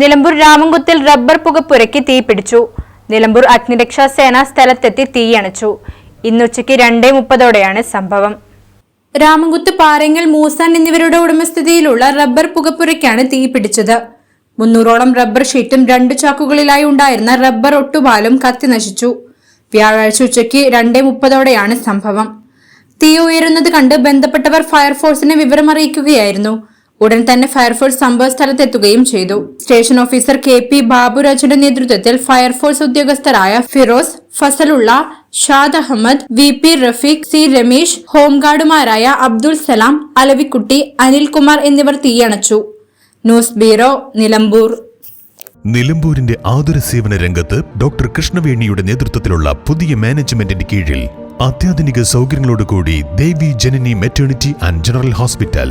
നിലമ്പൂർ രാമൻകുത്തിൽ റബ്ബർ പുകപ്പുരയ്ക്ക് തീപിടിച്ചു നിലമ്പൂർ അഗ്നിരക്ഷാ സേന സ്ഥലത്തെത്തി തീയണച്ചു ഇന്നുച്ചയ്ക്ക് രണ്ടേ മുപ്പതോടെയാണ് സംഭവം. രാമൻകുത്ത് പാറങ്ങൽ മൂസാൻ എന്നിവരുടെ ഉടമസ്ഥതയിലുള്ള റബ്ബർ പുകപ്പുരയ്ക്കാണ് തീപിടിച്ചത് മുന്നൂറോളം റബ്ബർ ഷീറ്റും രണ്ട് ചാക്കുകളിലായി ഉണ്ടായിരുന്ന റബ്ബർ ഒട്ടുപാലും കത്തി നശിച്ചു. വ്യാഴാഴ്ച ഉച്ചയ്ക്ക് രണ്ടേ മുപ്പതോടെയാണ് സംഭവം. തീ ഉയരുന്നത് കണ്ട് ബന്ധപ്പെട്ടവർ ഫയർഫോഴ്സിനെ വിവരമറിയിക്കുകയായിരുന്നു. ഉടൻ തന്നെ ഫയർഫോഴ്സ് സംഭവ സ്ഥലത്തെത്തുകയും ചെയ്തു. സ്റ്റേഷൻ ഓഫീസർ കെ പി ബാബുരാജന്റെ നേതൃത്വത്തിൽ fire force ഉദ്യോഗസ്ഥരായ Firoz Fasalulla Shad Ahammed V P Rafeeq C Ramesh ഹോംഗാർഡുമാരായ Abdul Salam Alavikutty Anilkumar എന്നിവർ തീയണച്ചു. News bureau Nilambur. നിലമ്പൂരിന്റെ ആതുര സേവന രംഗത്ത് ഡോക്ടർ കൃഷ്ണവേണിയുടെ നേതൃത്വത്തിലുള്ള പുതിയ മാനേജ്മെന്റിന്റെ കീഴിൽ അത്യാധുനിക സൗകര്യങ്ങളോടുകൂടി Devi Janani maternity and general hospital.